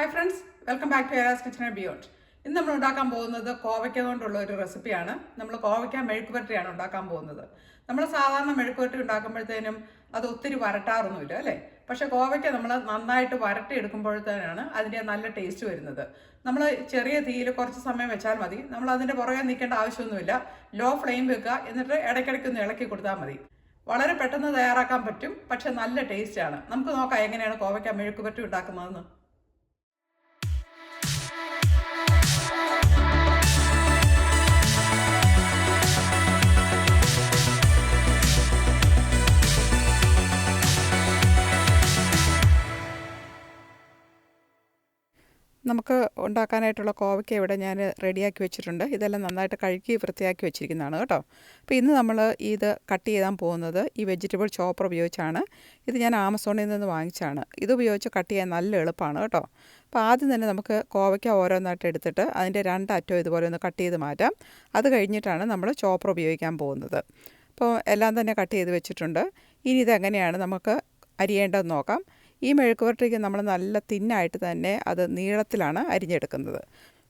Hi friends welcome back to Era's kitchen and beyond ഇന്ന് നമ്മൾ ഉണ്ടാക്കാൻ പോകുന്നത് കോവയ്ക്ക കൊണ്ടുള്ള ഒരു റെസിപ്പിയാണ് നമ്മൾ കോവയ്ക്ക മെഴുക്ക് പുരട്ടിയാണ് ഉണ്ടാക്കാൻ പോകുന്നത്. നമ്മൾ സാധാരണ മെഴുക്ക് പുരട്ടി ഉണ്ടാക്കുമ്പോഴത്തേനും അത് ഒത്തിരി വരട്ടാറൊന്നുമില്ല അല്ലേ? പക്ഷെ കോവയ്ക്ക നമ്മൾ നന്നായിട്ട് വരട്ടി എടുക്കുമ്പോഴത്തേനാണ് അതിന്റെ നല്ല ടേസ്റ്റ് വരുന്നത്. നമ്മൾ ചെറിയ തീയിൽ കുറച്ച് സമയം വെച്ചാൽ മതി. നമ്മൾ അതിന്റെ പുറകെ നിൽക്കേണ്ട ആവശ്യമൊന്നുമില്ല. ലോ ഫ്ലെയിം വെക്കുക എന്നിട്ട് ഇടയ്ക്കിടയ്ക്ക് ഒന്ന് ഇളക്കി കൊടുത്താൽ മതി. വളരെ പെട്ടെന്ന് തയ്യാറാക്കാൻ പറ്റും പക്ഷെ നല്ല ടേസ്റ്റാണ് നമുക്ക് നോക്കാം എങ്ങനെയാണ് കോവയ്ക്ക മെഴുക്ക് പുരട്ടി ഉണ്ടാക്കുന്നതെന്ന്. നമുക്ക് ഉണ്ടാക്കാനായിട്ടുള്ള കോവയ്ക്ക ഇവിടെ ഞാൻ റെഡിയാക്കി വെച്ചിട്ടുണ്ട്. ഇതെല്ലാം നന്നായിട്ട് കഴുകി വൃത്തിയാക്കി വെച്ചിരിക്കുന്നതാണ് കേട്ടോ. അപ്പോൾ ഇന്ന് നമ്മൾ ഇത് കട്ട് ചെയ്യാൻ പോകുന്നത് ഈ വെജിറ്റബിൾ ചോപ്പർ ഉപയോഗിച്ചാണ്. ഇത് ഞാൻ ആമസോണിൽ നിന്ന് വാങ്ങിച്ചാണ് ഇത് ഉപയോഗിച്ച് കട്ട് ചെയ്യാൻ നല്ല എളുപ്പമാണ് കേട്ടോ. അപ്പോൾ ആദ്യം തന്നെ നമുക്ക് കോവയ്ക്ക ഓരോന്നായിട്ട് എടുത്തിട്ട് അതിന്റെ രണ്ടറ്റം ഇതുപോലെ ഒന്ന് കട്ട് ചെയ്ത് മാറ്റാം. അത് കഴിഞ്ഞിട്ടാണ് നമ്മൾ ചോപ്പർ ഉപയോഗിക്കാൻ പോകുന്നത്. അപ്പോൾ എല്ലാം തന്നെ കട്ട് ചെയ്ത് വെച്ചിട്ടുണ്ട്. ഇനി ഇതെങ്ങനെയാണ് നമുക്ക് അരിയേണ്ടതെന്ന് നോക്കാം. ഈ മെഴുക്ക് പുരട്ടിക്ക് നമ്മൾ നല്ല തിന്നായിട്ട് തന്നെ അത് നീളത്തിലാണ് അരിഞ്ഞെടുക്കുന്നത്.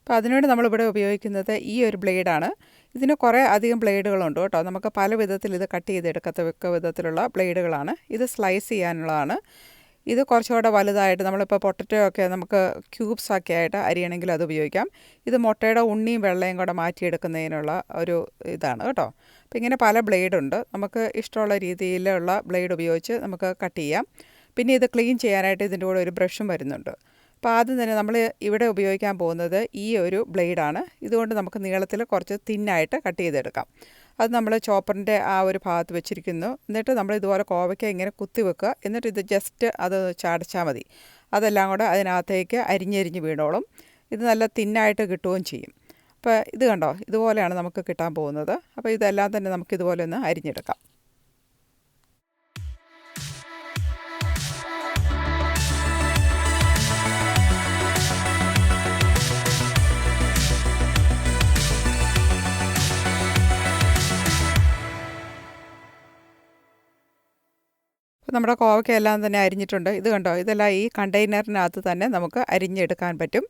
അപ്പോൾ അതിനുവേണ്ടി നമ്മളിവിടെ ഉപയോഗിക്കുന്നത് ഈ ഒരു ബ്ലേഡാണ്. ഇതിന് കുറേ അധികം ബ്ലേഡുകളുണ്ട് കേട്ടോ. നമുക്ക് പല വിധത്തിൽ ഇത് കട്ട് ചെയ്തെടുക്കത്തക്ക വിധത്തിലുള്ള ബ്ലേഡുകളാണ്. ഇത് സ്ലൈസ് ചെയ്യാനുള്ളതാണ്. ഇത് കുറച്ചുകൂടെ വലുതായിട്ട് നമ്മളിപ്പോൾ പൊട്ടറ്റോ ഒക്കെ നമുക്ക് ക്യൂബ്സ് ഒക്കെ ആയിട്ട് അരിയണമെങ്കിൽ അത് ഉപയോഗിക്കാം. ഇത് മുട്ടയുടെ ഉണ്ണിയും വെള്ളയും കൂടെ മാറ്റിയെടുക്കുന്നതിനുള്ള ഒരു ഇതാണ് കേട്ടോ. അപ്പോൾ ഇങ്ങനെ പല ബ്ലേഡുണ്ട്. നമുക്ക് ഇഷ്ടമുള്ള രീതിയിലുള്ള ബ്ലേഡ് ഉപയോഗിച്ച് നമുക്ക് കട്ട് ചെയ്യാം. പിന്നെ ഇത് ക്ലീൻ ചെയ്യാനായിട്ട് ഇതിന്റെ കൂടെ ഒരു ബ്രഷും വരുന്നുണ്ട്. അപ്പോൾ ആദ്യം തന്നെ നമ്മൾ ഇവിടെ ഉപയോഗിക്കാൻ പോകുന്നത് ഈ ഒരു ബ്ലേഡാണ്. ഇതുകൊണ്ട് നമുക്ക് നീളത്തിൽ കുറച്ച് തിന്നായിട്ട് കട്ട് ചെയ്തെടുക്കാം. അത് നമ്മൾ ചോപ്പറിന്റെ ആ ഒരു ഭാഗത്ത് വെച്ചിരിക്കുന്നു. എന്നിട്ട് നമ്മൾ ഇതുപോലെ കോവയ്ക്ക ഇങ്ങനെ കുത്തി വെക്കുക. എന്നിട്ട് ഇത് ജസ്റ്റ് അത് ചാടിച്ചാൽ മതി. അതെല്ലാം കൂടെ അതിനകത്തേക്ക് അരിഞ്ഞരിഞ്ഞ് വീണോളും. ഇത് നല്ല തിന്നായിട്ട് കിട്ടുകയും ചെയ്യും. അപ്പോൾ ഇത് കണ്ടോ? ഇതുപോലെയാണ് നമുക്ക് കിട്ടാൻ പോകുന്നത്. അപ്പോൾ ഇതെല്ലാം തന്നെ നമുക്ക് ഇതുപോലെ ഒന്ന് അരിഞ്ഞെടുക്കാം. അപ്പോൾ നമ്മുടെ കോവയ്ക്ക എല്ലാം തന്നെ അരിഞ്ഞിട്ടുണ്ട്. ഇത് കണ്ടോ? ഇതെല്ലാം ഈ കണ്ടെയ്നറിനകത്ത് തന്നെ നമുക്ക് അരിഞ്ഞെടുക്കാൻ പറ്റും.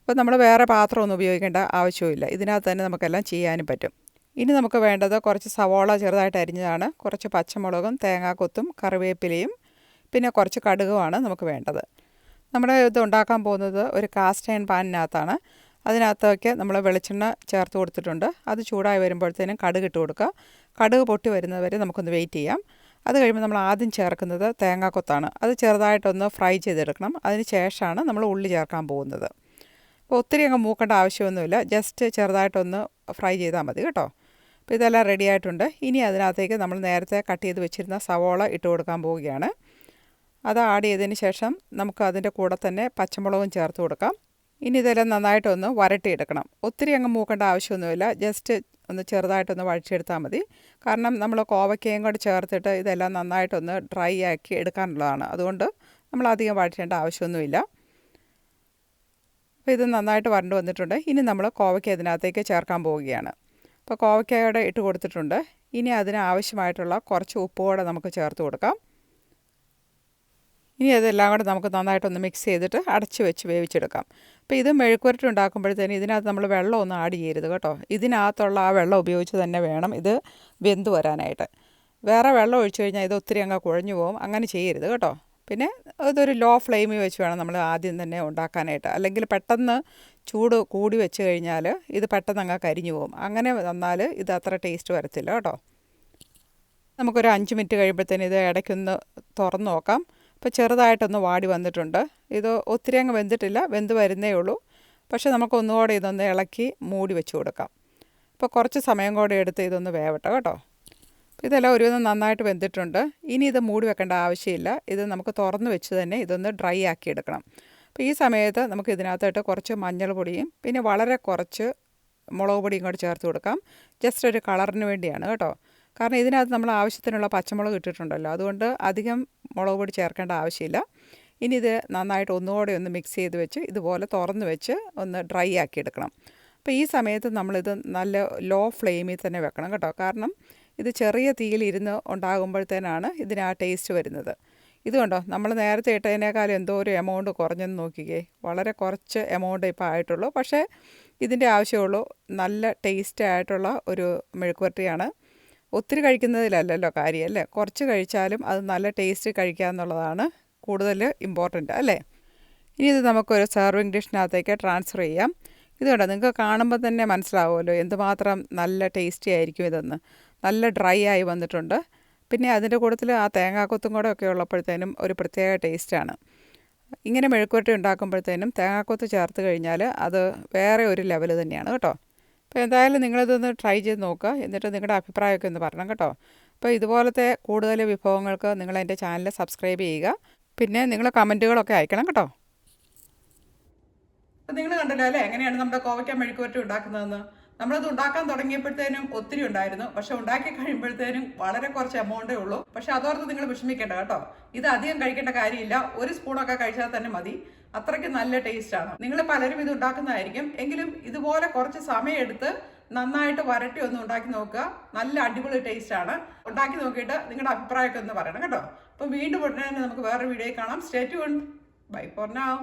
അപ്പോൾ നമ്മൾ വേറെ പാത്രമൊന്നും ഉപയോഗിക്കേണ്ട ആവശ്യമില്ല ഇതിനകത്ത് തന്നെ നമുക്കെല്ലാം ചെയ്യാനും പറ്റും. ഇനി നമുക്ക് വേണ്ടത് കുറച്ച് സവോള ചെറുതായിട്ട് അരിഞ്ഞതാണ്. കുറച്ച് പച്ചമുളകും തേങ്ങാക്കൊത്തും കറിവേപ്പിലയും പിന്നെ കുറച്ച് കടുകുമാണ് നമുക്ക് വേണ്ടത്. നമ്മുടെ ഇത് ഉണ്ടാക്കാൻ പോകുന്നത് ഒരു കാസ്റ്റ് അയൺ പാനിനകത്താണ്. അതിനകത്തൊക്കെ നമ്മൾ വെളിച്ചെണ്ണ ചേർത്ത് കൊടുത്തിട്ടുണ്ട്. അത് ചൂടായി വരുമ്പോഴത്തേനും കടുക് ഇട്ട് കൊടുക്കുക. കടുക് പൊട്ടി വരുന്നത് വരെ നമുക്കൊന്ന് വെയിറ്റ് ചെയ്യാം. അത് കഴിയുമ്പോൾ നമ്മൾ ആദ്യം ചേർക്കുന്നത് തേങ്ങാക്കൊത്താണ് അത് ചെറുതായിട്ടൊന്ന് ഫ്രൈ ചെയ്തെടുക്കണം. അതിന് ശേഷമാണ് നമ്മൾ ഉള്ളി ചേർക്കാൻ പോകുന്നത്. അപ്പോൾ ഒത്തിരി അങ്ങ് മൂക്കേണ്ട ആവശ്യമൊന്നുമില്ല. ജസ്റ്റ് ചെറുതായിട്ടൊന്ന് ഫ്രൈ ചെയ്താൽ മതി കേട്ടോ. അപ്പോൾ ഇതെല്ലാം റെഡി ആയിട്ടുണ്ട്. ഇനി അതിനകത്തേക്ക് നമ്മൾ നേരത്തെ കട്ട് ചെയ്ത് വെച്ചിരുന്ന സവോള ഇട്ട് കൊടുക്കാൻ പോവുകയാണ്. അത് ആഡ് ചെയ്തതിന് ശേഷം നമുക്ക് അതിന്റെ കൂടെ തന്നെ പച്ചമുളകും ചേർത്ത് കൊടുക്കാം. ഇനി ഇതെല്ലാം നന്നായിട്ടൊന്ന് വരട്ടിയെടുക്കണം. ഒത്തിരി അങ്ങ് മൂക്കേണ്ട ആവശ്യമൊന്നുമില്ല. ജസ്റ്റ് ഒന്ന് ചെറുതായിട്ടൊന്ന് വഴിച്ചെടുത്താൽ മതി. കാരണം നമ്മൾ കോവയ്ക്കയും കൂടെ ചേർത്തിട്ട് ഇതെല്ലാം നന്നായിട്ടൊന്ന് ഡ്രൈ ആക്കി എടുക്കാനുള്ളതാണ്. അതുകൊണ്ട് നമ്മൾ അധികം വഴിച്ചേണ്ട ആവശ്യമൊന്നുമില്ല. അപ്പോൾ ഇത് നന്നായിട്ട് വരണ്ടു വന്നിട്ടുണ്ട്. ഇനി നമ്മൾ കോവയ്ക്ക ഇതിനകത്തേക്ക് ചേർക്കാൻ പോവുകയാണ്. അപ്പോൾ കോവയ്ക്കയുടെ ഇട്ട് കൊടുത്തിട്ടുണ്ട്. ഇനി അതിന് ആവശ്യമായിട്ടുള്ള കുറച്ച് ഉപ്പ് കൂടെ നമുക്ക് ചേർത്ത് കൊടുക്കാം. ഇനി അതെല്ലാം കൂടെ നമുക്ക് നന്നായിട്ടൊന്ന് മിക്സ് ചെയ്തിട്ട് അടച്ച് വെച്ച് വേവിച്ചെടുക്കാം. അപ്പോൾ ഇത് മെഴുക്കുവരട്ടി ഉണ്ടാക്കുമ്പോഴത്തേന് ഇതിനകത്ത് നമ്മൾ വെള്ളമൊന്നും ആഡ് ചെയ്യരുത് കേട്ടോ. ഇതിനകത്തുള്ള ആ വെള്ളം ഉപയോഗിച്ച് തന്നെ വേണം ഇത് വെന്ത് വരാനായിട്ട്. വേറെ വെള്ളം ഒഴിച്ചു കഴിഞ്ഞാൽ ഇത് ഒത്തിരി അങ്ങ് കുഴഞ്ഞു പോകും. അങ്ങനെ ചെയ്യരുത് കേട്ടോ. പിന്നെ ഇതൊരു ലോ ഫ്ലെയിമിൽ വെച്ച് വേണം നമ്മൾ ആദ്യം തന്നെ ഉണ്ടാക്കാനായിട്ട്. അല്ലെങ്കിൽ പെട്ടെന്ന് ചൂട് കൂടി വെച്ച് കഴിഞ്ഞാൽ ഇത് പെട്ടെന്ന് അങ്ങ് കരിഞ്ഞു പോകും. അങ്ങനെ വന്നാൽ ഇത് അത്ര ടേസ്റ്റ് വരത്തില്ല കേട്ടോ. നമുക്കൊരു അഞ്ച് മിനിറ്റ് കഴിയുമ്പോഴത്തേന് ഇത് ഇടയ്ക്കൊന്ന് തുറന്ന് നോക്കാം. അപ്പോൾ ചെറുതായിട്ടൊന്ന് വാടി വന്നിട്ടുണ്ട്. ഇത് ഒത്തിരി അങ്ങ് വെന്തിട്ടില്ല വെന്ത് വരുന്നേ ഉള്ളൂ. പക്ഷേ നമുക്ക് ഒന്നുകൂടെ ഇതൊന്ന് ഇളക്കി മൂടി വെച്ച് കൊടുക്കാം. അപ്പോൾ കുറച്ച് സമയം കൂടെ എടുത്ത് ഇതൊന്ന് വേവട്ടെ കേട്ടോ. ഇതെല്ലാം ഒരുവിധം നന്നായിട്ട് വെന്തിട്ടുണ്ട്. ഇനി ഇത് മൂടി വെക്കേണ്ട ആവശ്യമില്ല. ഇത് നമുക്ക് തുറന്ന് വെച്ച് തന്നെ ഇതൊന്ന് ഡ്രൈ ആക്കി എടുക്കണം. അപ്പോൾ ഈ സമയത്ത് നമുക്ക് ഇതിനകത്തോട്ട് കുറച്ച് മഞ്ഞൾ പൊടിയും പിന്നെ വളരെ കുറച്ച് മുളക് പൊടിയും കൂടി ചേർത്ത് കൊടുക്കാം. ജസ്റ്റ് ഒരു കളറിന് വേണ്ടിയാണ് കേട്ടോ. കാരണം ഇതിനകത്ത് നമ്മൾ ആവശ്യത്തിനുള്ള പച്ചമുളക് ഇട്ടിട്ടുണ്ടല്ലോ. അതുകൊണ്ട് അധികം മുളക് പൊടി ചേർക്കേണ്ട ആവശ്യമില്ല. ഇനി ഇത് നന്നായിട്ട് ഒന്നുകൂടെ ഒന്ന് മിക്സ് ചെയ്ത് വെച്ച് ഇതുപോലെ തുറന്ന് വെച്ച് ഒന്ന് ഡ്രൈ ആക്കി എടുക്കണം. അപ്പോൾ ഈ സമയത്ത് നമ്മളിത് നല്ല ലോ ഫ്ലെയിമിൽ തന്നെ വെക്കണം കേട്ടോ. കാരണം ഇത് ചെറിയ തീയിൽ ഇരുന്ന് ഉണ്ടാകുമ്പോഴത്തേനാണ് ഇതിന് ആ ടേസ്റ്റ് വരുന്നത്. ഇത് കണ്ടോ? നമ്മൾ നേരത്തെ ഇട്ടതിനേക്കാളും എന്തോ ഒരു എമൗണ്ട് കുറഞ്ഞെന്ന് നോക്കിക്കേ. വളരെ കുറച്ച് എമൗണ്ട് ഇപ്പോൾ ആയിട്ടുള്ളൂ. പക്ഷേ ഇതിന്റെ ആവശ്യമുള്ളൂ. നല്ല ടേസ്റ്റ് ആയിട്ടുള്ള ഒരു മെഴുക്കുവരട്ടിയാണ് ഒത്തിരി കഴിക്കുന്നതിലല്ലല്ലോ കാര്യം അല്ലേ? കുറച്ച് കഴിച്ചാലും അത് നല്ല ടേസ്റ്റ് കഴിക്കുക എന്നുള്ളതാണ് കൂടുതൽ ഇമ്പോർട്ടന്റ് അല്ലേ? ഇനി ഇത് നമുക്കൊരു സെർവിങ് ഡിഷിനകത്തേക്ക് ട്രാൻസ്ഫർ ചെയ്യാം. ഇത് കണ്ടോ നിങ്ങൾക്ക് കാണുമ്പോൾ തന്നെ മനസ്സിലാവുമല്ലോ എന്തുമാത്രം നല്ല ടേസ്റ്റി ആയിരിക്കും ഇതെന്ന്. നല്ല ഡ്രൈ ആയി വന്നിട്ടുണ്ട്. പിന്നെ അതിന്റെ കൂട്ടത്തിൽ ആ തേങ്ങാക്കൊത്തും കൂടെ ഒക്കെ ഉള്ളപ്പോഴത്തേനും ഒരു പ്രത്യേക ടേസ്റ്റാണ് ഇങ്ങനെ മെഴുക്കുവരട്ടി ഉണ്ടാക്കുമ്പോഴത്തേനും തേങ്ങാക്കൊത്ത് ചേർത്ത് കഴിഞ്ഞാൽ അത് വേറെ ഒരു ലെവൽ തന്നെയാണ് കേട്ടോ. അപ്പോൾ എന്തായാലും നിങ്ങളിതൊന്ന് ട്രൈ ചെയ്ത് നോക്കുക. എന്നിട്ട് നിങ്ങളുടെ അഭിപ്രായമൊക്കെ ഒന്ന് പറയണം കേട്ടോ. അപ്പോൾ ഇതുപോലത്തെ കൂടുതൽ വിഭവങ്ങൾക്ക് നിങ്ങൾ എന്റെ ചാനൽ സബ്സ്ക്രൈബ് ചെയ്യുക. പിന്നെ നിങ്ങൾ കമന്റുകളൊക്കെ അയക്കണം കേട്ടോ. നിങ്ങൾ കണ്ടല്ലോ അല്ലേ? എങ്ങനെയാണ് നമ്മുടെ കോവയ്ക്ക മെഴുക്കുവരട്ടി ഉണ്ടാക്കുന്നതെന്ന്? നമ്മളത് ഉണ്ടാക്കാൻ തുടങ്ങിയപ്പോഴത്തേനും ഒത്തിരി ഉണ്ടായിരുന്നു. പക്ഷെ ഉണ്ടാക്കി കഴിയുമ്പോഴത്തേനും വളരെ കുറച്ച് എമൗണ്ടേ ഉള്ളൂ. പക്ഷെ അതോർത്ത് നിങ്ങൾ വിഷമിക്കേണ്ട കേട്ടോ. ഇത് അധികം കഴിക്കേണ്ട കാര്യമില്ല. ഒരു സ്പൂണൊക്കെ കഴിച്ചാൽ തന്നെ മതി. അത്രയ്ക്ക് നല്ല ടേസ്റ്റ് ആണ്. നിങ്ങൾ പലരും ഇത് ഉണ്ടാക്കുന്നതായിരിക്കും. എങ്കിലും ഇതുപോലെ കുറച്ച് സമയമെടുത്ത് നന്നായിട്ട് വരട്ടി ഒന്ന് ഉണ്ടാക്കി നോക്കുക. നല്ല അടിപൊളി ടേസ്റ്റ് ആണ്. ഉണ്ടാക്കി നോക്കിയിട്ട് നിങ്ങളുടെ അഭിപ്രായമൊക്കെ ഒന്ന് പറയണം കേട്ടോ. അപ്പം വീണ്ടും ഉടനെ തന്നെ നമുക്ക് വേറെ വീഡിയോ കാണാം. സ്റ്റേറ്റ് ബൈ ഫോർ നാവ്